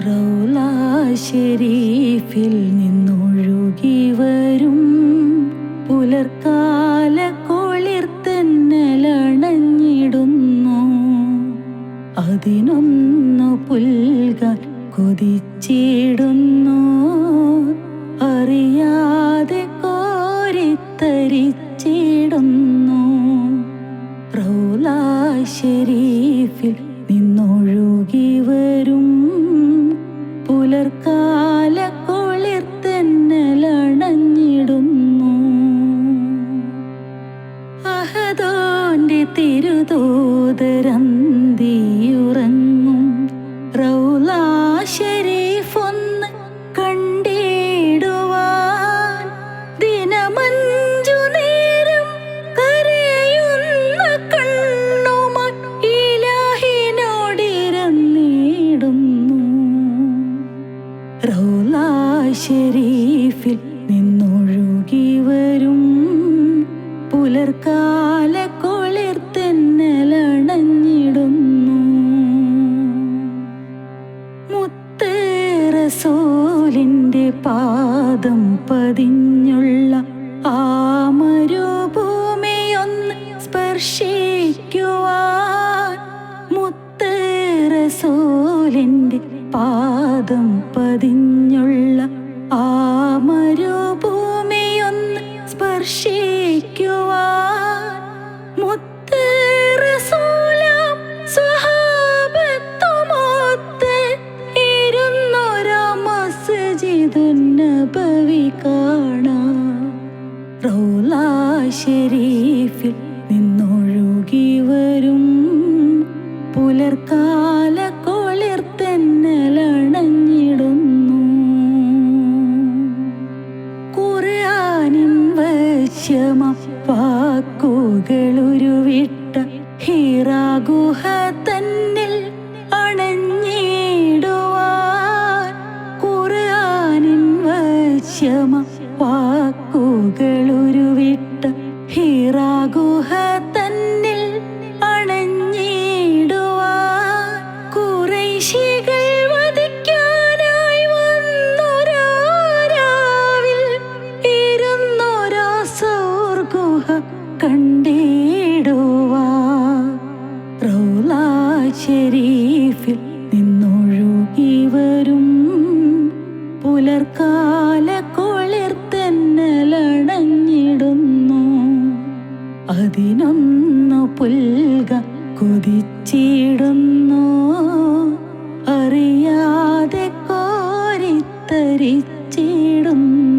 റൗല ഷെരീഫിൽ നിന്നൊഴുകി വരും. പുലർക്കാല കോളിർ തെന്നലണഞ്ഞിടുന്നു. അതിനൊന്നു പുൽകാൻ കൊതിച്ചിടുന്നു. അറിയാതെ കോരിത്തരിച്ചിടുന്നു. റൗലാശരീഫിൽ നിന്നൊഴുകി വരും. തിരുതോതരന്തിയുറങ്ങും റൗല ഷെരീഫ് ഒന്ന് കണ്ടിടുവാൻ. ദിനമഞ്ചു നേരം കരയുന്ന കണ്ണുമായി ഇലാഹിനോടിരന്നിടുന്നു. റൗല നിന്നൊഴുകി വരും. പുലർക്കാല മുത്തേറസോലിന്റെ പാദം പതിഞ്ഞുള്ള ആ മരുഭൂമിയൊന്ന് സ്പർശിക്കുവാൻ മുത്തേറസോലിന്റെ പാദം പതിഞ്ഞുള്ള ആ മരുഭൂമിയൊന്ന് റൗല ഷെരീഫിൽ നിന്നൊഴുകി വരും. പുലർക്കാല കൊളിർ തെന്നലണഞ്ഞിടുന്നു. ഖുർആനിൻ വശ്യമ വാക്കുകളുരുവിട്ട ഹിറാഗുഹ തന്നിൽ അണഞ്ഞിടുവാൻ. ഖുർആനിൻ വശ്യമ തെന്നലണഞ്ഞിടുന്നു അതിനൊന്നു പുൽക കൊതിച്ചിടുന്നു. അറിയാതെ കോരിത്തരിച്ചിടുന്നു.